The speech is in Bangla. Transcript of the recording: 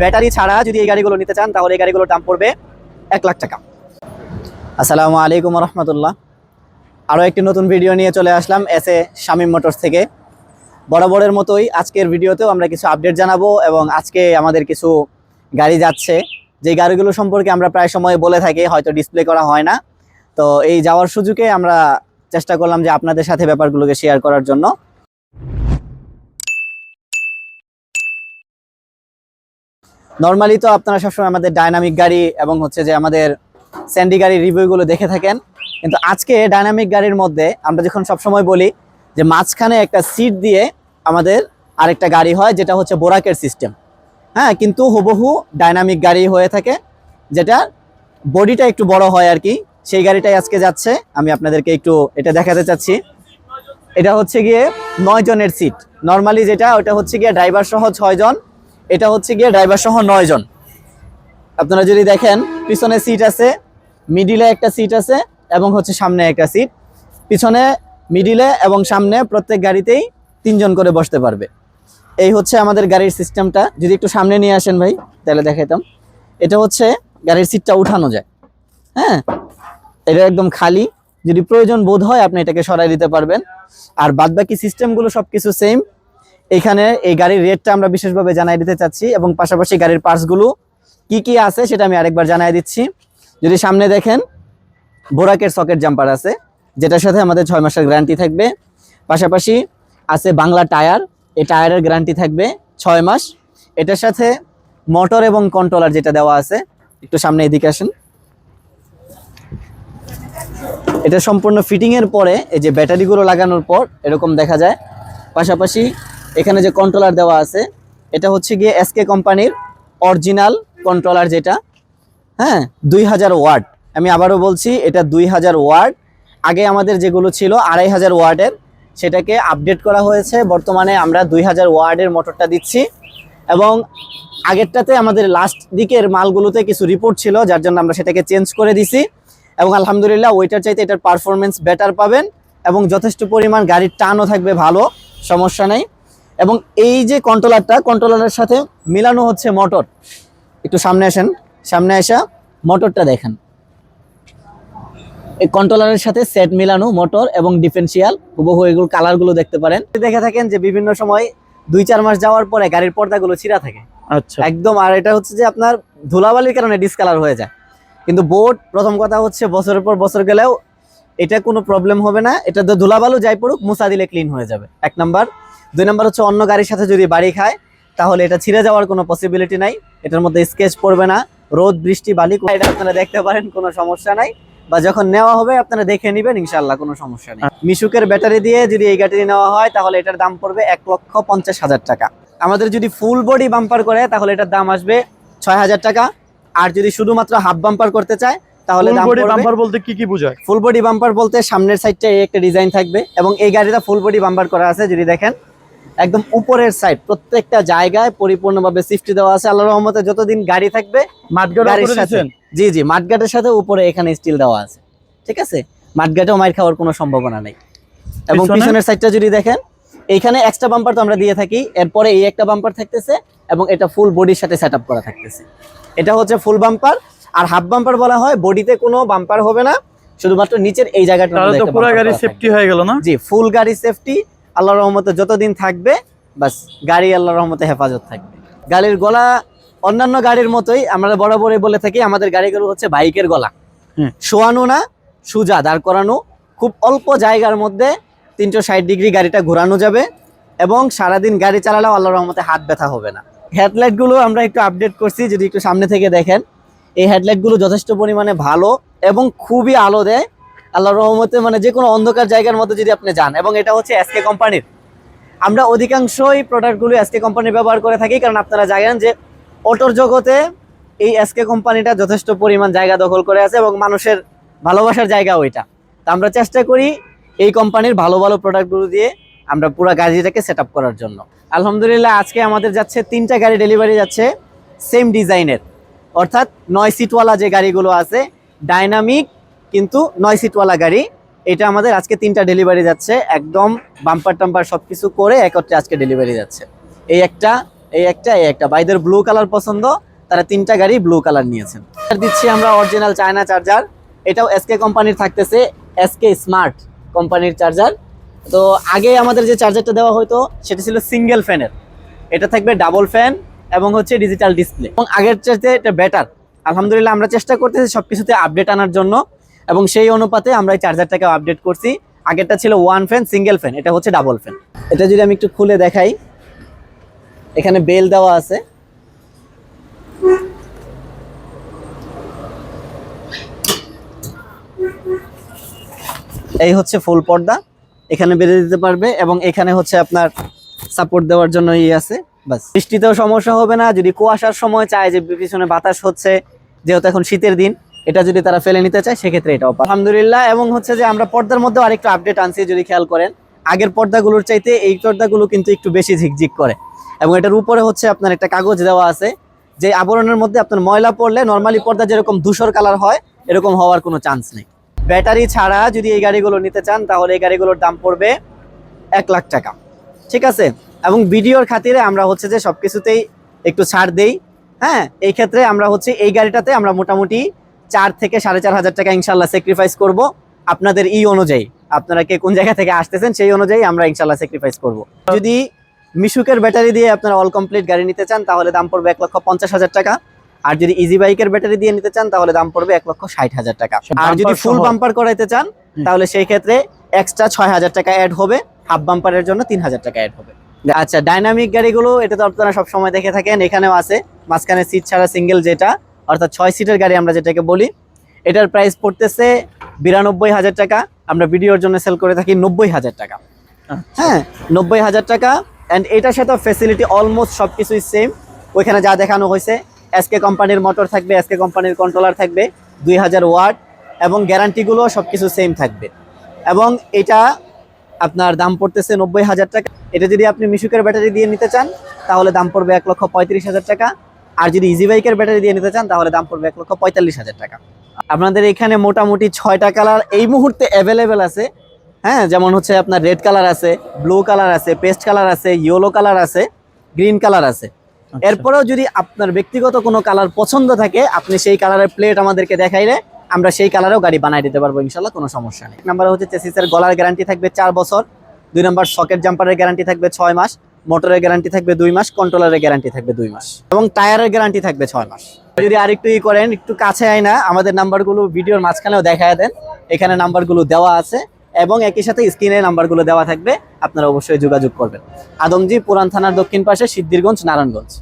ব্যাটারি ছাড়া যদি এই গাড়িগুলো নিতে চান, তাহলে এই গাড়িগুলোর দাম পড়বে এক লাখ টাকা। আসসালামু আলাইকুম রহমতুল্লাহ আরও একটি নতুন ভিডিও নিয়ে চলে আসলাম এস এ শামীম মোটরস থেকে। বরাবরের মতোই আজকের ভিডিওতেও আমরা কিছু আপডেট জানাব এবং আজকে আমাদের কিছু গাড়ি যাচ্ছে। যে গাড়িগুলো সম্পর্কে আমরা প্রায় সময় বলে থাকি, হয়তো ডিসপ্লে করা হয় না। তো এই যাওয়ার সুযোগে আমরা চেষ্টা করলাম যে আপনাদের সাথে ব্যাপারগুলোকে শেয়ার করার জন্য। নর্মালি তো আপনারা সবসময় আমাদের ডাইনামিক গাড়ি এবং হচ্ছে যে আমাদের স্যান্ডি গাড়ির রিভিউগুলো দেখে থাকেন। কিন্তু আজকে ডাইনামিক গাড়ির মধ্যে আমরা যখন সবসময় বলি যে মাঝখানে একটা সিট দিয়ে আমাদের আরেকটা গাড়ি হয়, যেটা হচ্ছে বোরাকের সিস্টেম হ্যাঁ কিন্তু হুবহু ডাইনামিক গাড়ি হয়ে থাকে, যেটা বডিটা একটু বড় হয় আর কি। সেই গাড়িটাই আজকে যাচ্ছে। আমি আপনাদেরকে একটু এটা দেখাতে চাচ্ছি। এটা হচ্ছে গিয়ে নয় জনের সিট নর্মালি যেটা, ওটা হচ্ছে গিয়ে ড্রাইভার সহ ছয় জন এটা হচ্ছে গিয়ে ড্রাইভার সহ নয় জন। আপনারা যদি দেখেন, পিছনে সিট আছে মিডিলে একটা সিট আছে এবং হচ্ছে সামনে একটা সিট পিছনে মিডিলে এবং সামনে প্রত্যেক গাড়িতেই তিনজন করে বসতে পারবে। এই হচ্ছে আমাদের গাড়ির সিস্টেমটা যদি একটু সামনে নিয়ে আসেন ভাই, তাহলে দেখাইতাম। এটা হচ্ছে গাড়ির সিটটা উঠানো যায়। হ্যাঁ? এটা একদম খালি। যদি প্রয়োজন বোধ হয়, আপনি এটাকে সরাই দিতে পারবেন। আর বাদবাকি সিস্টেমগুলো সব কিছু সেম এখানে এই গাড়ির রেটটা আমরা বিশেষভাবে জানাই দিতে চাচ্ছি এবং পাশাপাশি গাড়ির পার্টসগুলো কি কি আছে সেটা আমি আরেকবার জানাই দিচ্ছি। যদি সামনে দেখেন, বোরাকের সকেট জাম্পার আছে, যেটার সাথে আমাদের ছয় মাসের গ্যারান্টি থাকবে। পাশাপাশি আছে বাংলা টায়ার, এই টায়ারের গ্যারান্টি থাকবে ছয় মাস। এটার সাথে মোটর এবং কন্ট্রোলার যেটা দেওয়া আছে, একটু সামনে এদিকে আসেন। এটা সম্পূর্ণ ফিটিংয়ের পরে এই যে ব্যাটারিগুলো লাগানোর পর এরকম দেখা যায়। পাশাপাশি এখানে যে কন্ট্রোলার দেওয়া আছে, এটা হচ্ছে গিয়ে এসকে কোম্পানির অরিজিনাল কন্ট্রোলার যেটা। হ্যাঁ দুই হাজার ওয়ার্ড আমি আবারও বলছি, এটা দুই হাজার ওয়ার্ড আগে আমাদের যেগুলো ছিল আড়াই হাজার ওয়ার্ডের সেটাকে আপডেট করা হয়েছে। বর্তমানে আমরা দুই হাজার ওয়ার্ডের মোটরটা দিচ্ছি। এবং আগেরটাতে আমাদের লাস্ট দিকের মালগুলোতে কিছু রিপোর্ট ছিল, যার জন্য আমরা সেটাকে চেঞ্জ করে দিছি। এবং আলহামদুলিল্লাহ ওইটার চাইতে এটার পারফরমেন্স বেটার পাবেন। এবং যথেষ্ট পরিমাণ গাড়ির টানও থাকবে ভালো, সমস্যা নেই। এবং এই যে কন্ট্রোলারটা কন্ট্রোলারের সাথে মিলানো হচ্ছে মোটর একটু সামনে আসেন সামনে আসা মোটরটা দেখেন। এই কন্ট্রোলারের সাথে সেট মিলানো মোটর এবং ডিফেন্সিয়াল হুবহু এগুলো কালারগুলো দেখতে পারেন। দেখে থাকেন যে বিভিন্ন সময় দুই চার মাস যাওয়ার পরে গাড়ির পর্দাগুলো ছিঁড়া থাকে। আচ্ছা। একদম আর এটা হচ্ছে যে আপনার ধুলাবালির কারণে ডিসকালার হয়ে যায়। কিন্তু বোর্ড প্রথম কথা হচ্ছে বছরের পর বছর গেলেও এটা কোনো প্রবলেম হবে না। এটা তো ধুলাবালু যাই পড়ুক মুছা দিলে ক্লিন হয়ে যাবে। এক নাম্বার দুই নম্বর হচ্ছে অন্য গাড়ির সাথে যদি বাড়ি খায় তাহলে এটা ছিঁড়ে যাওয়ার কোনো পসিবিলিটি নাই। এটার মধ্যে স্কেচ পড়বে না। রোদ বৃষ্টি বালি এটা আপনারা দেখতে পারেন কোনো সমস্যা নাই। বা যখন নেওয়া হবে আপনারা দেখে নেবেন ইনশাল্লাহ কোনো সমস্যা নেই। মিশুকের ব্যাটারি দিয়ে যদি এই গাড়িটি নেওয়া হয় তাহলে এটার দাম পড়বে এক লক্ষ পঞ্চাশ হাজার টাকা। আমাদের যদি ফুল বডি বাম্পার করে তাহলে এটার দাম আসবে ছয় হাজার টাকা। আর যদি শুধুমাত্র হাফ বাম্পার করতে চায় তাহলে বডি বাম্পার বলতে কি কি বোঝায়? ফুল বডি বাম্পার বলতে সামনের সাইডটা একটা ডিজাইন থাকবে এবং এই গাড়িটা ফুল বডি বাম্পার করা আছে যদি দেখেন। একদম উপরের সাইড প্রত্যেকটা জায়গায় পরিপূর্ণভাবে সিফটি দেওয়া আছে। আল্লাহ রহমতে যতদিন গাড়ি থাকবে গাড়ির সাথে জি জি মাঠগাটের সাথে উপরে এখানে স্টিল দেওয়া আছে। ঠিক আছে? মাঠগাটেও মাইর খাওয়ার কোনো সম্ভাবনা নেই। এবং পিছনের সাইডটা যদি দেখেন এইখানে এক্সট্রা বাম্পার তো আমরা দিয়ে থাকি এরপরে এই একটা বাম্পার থাকতেছে এবং এটা ফুল বডির সাথে সেট করা থাকতেছে। এটা হচ্ছে ফুল বাম্পার আর হাফ বাম্পার বলা হয় বডিতে কোনো বাম্পার হবে না শুধুমাত্র নিচের এই জায়গাটা পুরো গাড়ি সেফটি হয়ে গেল না? জি ফুল গাড়ি সেফটি আল্লাহর রহমতে যতদিন থাকবে বাস গাড়ি আল্লাহর রহমতে হেফাজত থাকবে। গাড়ির গলা অন্যান্য গাড়ির মতোই আমরা বরাবরই বলে থাকি আমাদের গাড়িগুলো হচ্ছে বাইকের গলা। শোয়ানো না সুজা দাঁড় করানো খুব অল্প জায়গার মধ্যে তিনশো ষাট ডিগ্রি গাড়িটা ঘোরানো যাবে এবং সারাদিন গাড়ি চালালেও আল্লাহর রহমতে হাত ব্যথা হবে না। হেডলাইটগুলো আমরা একটু আপডেট করছি যদি একটু সামনে থেকে দেখেন এই হেডলাইটগুলো যথেষ্ট পরিমাণে ভালো এবং খুবই আলো দেয়। আল্লাহর রহমতে মানে যে কোনো অন্ধকার জায়গার মধ্যে যদি আপনি যান, এবং এটা হচ্ছে এসকে কোম্পানির আমরা অধিকাংশই প্রোডাক্টগুলো এসকে কোম্পানির ব্যবহার করে থাকি, কারণ আপনারা জানেন যে অটোর জগতে এই এসকে কোম্পানিটা যথেষ্ট পরিমাণ জায়গা দখল করে আছে এবং মানুষের ভালোবাসার জায়গা ওইটা। তো আমরা চেষ্টা করি এই কোম্পানির ভালো ভালো প্রোডাক্টগুলো দিয়ে আমরা পুরো গাড়িটাকে সেট করার জন্য। আলহামদুলিল্লাহ, আজকে আমাদের যাচ্ছে তিনটা গাড়ি ডেলিভারি যাচ্ছে সেম ডিজাইনের অর্থাৎ নয় সিটওয়ালা যে গাড়িগুলো আছে ডাইনামিক কিন্তু নয় সিটওয়ালা গাড়ি, এটা আমাদের আজকে তিনটা ডেলিভারি যাচ্ছে, একদম বাম্পার টাম্পার সব কিছু করে একত্রে আজকে ডেলিভারি যাচ্ছে। এই একটা এই একটা এই একটা। বাইদের ব্লু কালার পছন্দ, তারা তিনটা গাড়ি ব্লু কালার নিয়েছেন। দিচ্ছি আমরা অরিজিনাল চায়না চার্জার এটাও এসকে কোম্পানির থাকতেছে এসকে স্মার্ট কোম্পানির চার্জার তো আগে আমাদের যে চার্জারটা দেওয়া হতো সেটা ছিল সিঙ্গেল ফ্যানের এটা থাকবে ডাবল ফ্যান এবং হচ্ছে ডিজিটাল ডিসপ্লে এবং আগের চাইতে এটা বেটার আলহামদুলিল্লাহ আমরা চেষ্টা করতেছি সব কিছুতে আপডেট আনার জন্য। এবং সেই অনুপাতে আমরা এই চার্জারটাকে আপডেট করছি। আগেরটা ছিল ওয়ান ফ্যান সিঙ্গেল ফ্যান এটা হচ্ছে ডাবল ফ্যান এটা যদি আমি একটু খুলে দেখাই, এখানে বেল দেওয়া আছে। এই হচ্ছে ফুল পর্দা, এখানে বেঁধে দিতে পারবে এবং এখানে হচ্ছে আপনার সাপোর্ট দেওয়ার জন্য ই আছে বাস বৃষ্টিতেও সমস্যা হবে না, যদি কুয়াশার সময় চায় যে পিছনে বাতাস হচ্ছে, যেহেতু এখন শীতের দিন এটা যদি তারা ফেলে নিতে চায়, সেক্ষেত্রে এটাও। আলহামদুলিল্লাহ, এবং হচ্ছে যে আমরা পর্দার মধ্যেও আরেকটু আপডেট আনছি, যদি খেয়াল করেন। আগের পর্দাগুলোর চাইতে এই পর্দাগুলো কিন্তু একটু বেশি ঝিকঝিক করে। এবং এটার উপরে হচ্ছে আপনার একটা কাগজ দেওয়া আছে, যে আবরণের মধ্যে আপনার ময়লা পড়লে নর্মালি পর্দা যেরকম ধূসর কালার হয়, এরকম হওয়ার কোনো চান্স নেই। ব্যাটারি ছাড়া যদি এই গাড়িগুলো নিতে চান, তাহলে এই গাড়িগুলোর দাম পড়বে এক লাখ টাকা। ঠিক আছে? এবং ভিডিওর খাতিরে আমরা হচ্ছে যে সব কিছুতেই একটু ছাড় দেই। হ্যাঁ এই ক্ষেত্রে আমরা হচ্ছে এই গাড়িটাতে আমরা মোটামুটি চার থেকে সাড়ে চার হাজার টাকা ইনশাল্লাহ স্যাক্রিফাইস করব। আপনাদের ই অনুযায়ী আপনারা কে কোন জায়গা থেকে আসতেছেন সেই অনুযায়ী আমরা ইনশাল্লাহ স্যাক্রিফাইস করব। যদি মিশুকের ব্যাটারি দিয়ে আপনারা অল কমপ্লিট গাড়ি নিতে চান তাহলে দাম পড়বে এক লক্ষ পঞ্চাশ হাজার টাকা। আর যদি ইজি বাইকের ব্যাটারি দিয়ে নিতে চান তাহলে দাম পড়বে এক লক্ষ ষাট হাজার টাকা। আর যদি ফুল বাম্পার করাইতে চান তাহলে সেই ক্ষেত্রে এক্সট্রা ছয় হাজার টাকা অ্যাড হবে হাফ বাম্পারের জন্য তিন হাজার টাকা অ্যাড হবে। আচ্ছা ডাইনামিক গাড়িগুলো এটা তো আপনারা সবসময় দেখে থাকেন এখানেও আছে। মাঝখানে সিট ছাড়া সিঙ্গেল যেটা অর্থাৎ ছয় সিটের গাড়ি আমরা যেটাকে বলি এটার প্রাইস পড়তেছে বিরানব্বই হাজার টাকা। আমরা ভিডিওর জন্য সেল করে থাকি নব্বই হাজার টাকা। হ্যাঁ নব্বই হাজার টাকা। অ্যান্ড এটার সাথে ফেসিলিটি অলমোস্ট সব কিছুই সেম ওইখানে যা দেখানো হয়েছে এসকে কোম্পানির মোটর থাকবে এসকে কোম্পানির কন্ট্রোলার থাকবে দুই হাজার ওয়াট এবং গ্যারান্টিগুলো সব কিছু সেম থাকবে। এবং এটা আপনার দাম পড়তেছে নব্বই হাজার টাকা। এটা যদি আপনি মিশুকের ব্যাটারি দিয়ে নিতে চান তাহলে দাম পড়বে এক লক্ষ পঁয়ত্রিশ হাজার টাকা। আর যদি ইজি বাইকের ব্যাটারি দিয়ে নিতে চান তাহলে দাম পড়বে এক লক্ষ পঁয়তাল্লিশ হাজার টাকা। আপনাদের এখানে মোটামুটি ছয়টা কালার এই মুহূর্তে অ্যাভেলেবেল আছে। হ্যাঁ যেমন হচ্ছে আপনার রেড কালার আছে ব্লু কালার আছে পেস্ট কালার আছে ইয়েলো কালার আছে গ্রিন কালার আছে। আচ্ছা। এরপরেও যদি আপনার ব্যক্তিগত কোনো কালার পছন্দ থাকে আপনি সেই কালারের প্লেট আমাদেরকে দেখাইলে আমরা সেই কালারেও গাড়ি বানাই দিতে পারব ইনশাল্লাহ কোনো সমস্যা নেই। নাম্বার হচ্ছে চেসিসের গলার গ্যারান্টি থাকবে চার বছর দুই নাম্বার সকেট জাম্পারের গ্যারান্টি থাকবে ছয় মাস মোটরের গ্যারান্টি থাকবে দুই মাস কন্ট্রোলারের গ্যারান্টি থাকবে দুই মাস। এবং টায়ারের গ্যারান্টি থাকবে ছয় মাস। যদি আরেকটু ই করেন, একটু কাছে আয় না, আমাদের নাম্বারগুলো ভিডিওর মাঝখানেও দেখায় দেন। এখানে নাম্বারগুলো দেওয়া আছে এবং একই সাথে স্ক্রিনে নাম্বারগুলো দেওয়া থাকবে, আপনারা অবশ্যই যোগাযোগ করবেন। আদমজি পুরান থানার দক্ষিণ পাশে সিদ্ধিরগঞ্জ, নারায়ণগঞ্জ।